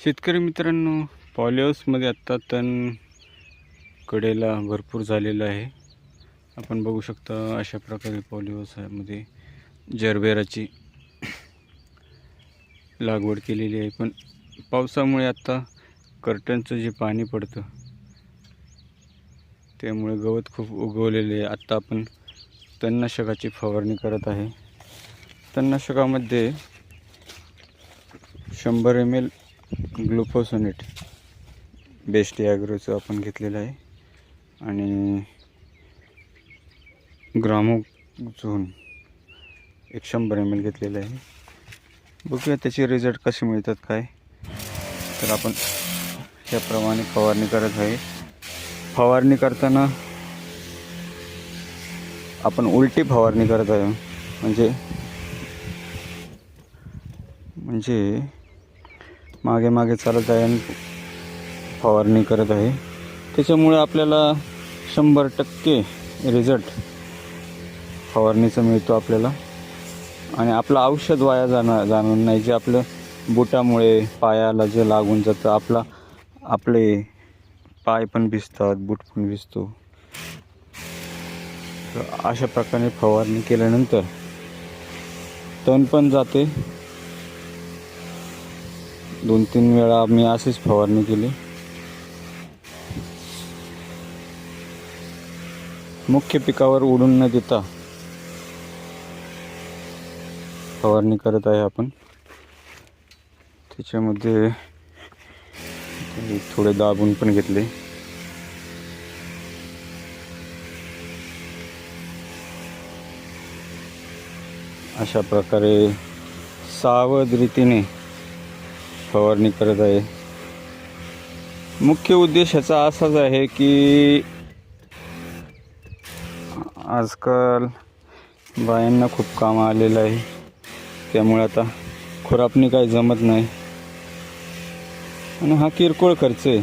शेतकरी मित्रांनो पॉलिहाऊसमध्ये आत्ता तण कडेला भरपूर झालेलं आहे. आपण बघू शकता अशा प्रकारे पॉलिहाऊसमध्ये जरबेराची लागवड केलेली आहे. पण पावसामुळे आत्ता कर्टनचं जे पाणी पडतं त्यामुळे गवत खूप उगवलेले आहे. आत्ता आपण तणनाशकाची फवारणी करत आहे. तणनाशकामध्ये शंभर एम एल ग्लुफोसोनेट बेस्ट ॲग्रोचं आपण घेतलेलं आहे. आणि ग्रामोझोन एक शंभर एम एल घेतलेलं आहे. बघूया त्याचे रिझल्ट कसे मिळतात काय. तर आपण त्याप्रमाणे फवारणी करत आहे. फवारणी करताना आपण उलटी फवारणी करत आहे. म्हणजे म्हणजे मागे मागे चालत आहे आणि फवारणी करत आहे. त्याच्यामुळे आपल्याला शंभर टक्के रिझल्ट फवारणीचा मिळतो आपल्याला. आणि आपलं औषध वाया जाणार जाणार नाही जे आपलं बुटामुळे पायाला जे लागून जातं आपला आपले पाय पण भिजतात बूट पण भिजतो. तर अशा प्रकारे फवारणी केल्यानंतर तण पण जाते. दोन तीन वेळा मी अशीच फवारणी केली. मुख्य पिकावर उडून न देता फवारणी करत आहे आपण. त्याच्यामध्ये थोडे दाबून पण घेतले. अशा प्रकारे सावध रीतीने फवारणी करत आहे. मुख्य उद्देश ह्याचा असाच आहे की आजकाल बायांना खूप काम आलेलं आहे. त्यामुळे आता खुरापणी काही जमत नाही. आणि हा किरकोळ खर्च आहे.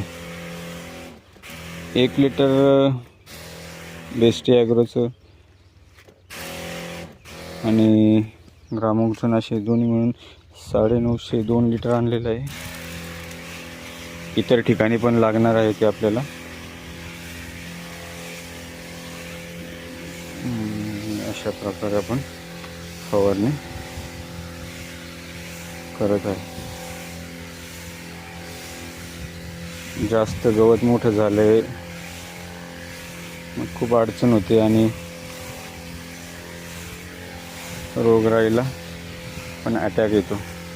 एक लिटर बेस्टी ॲग्रोचं आणि ग्रामोक्षण असे दोन्ही मिळून साडेनऊशे दोन लिटर आणलेलं आहे. इतर ठिकाणी पण लागणार आहे ते आपल्याला. अशा प्रकारे आपण फवारणी करत आहे. जास्त गवत मोठं झालं मग खूप अडचण होते आणि रोगराईला पण अटॅक येतो.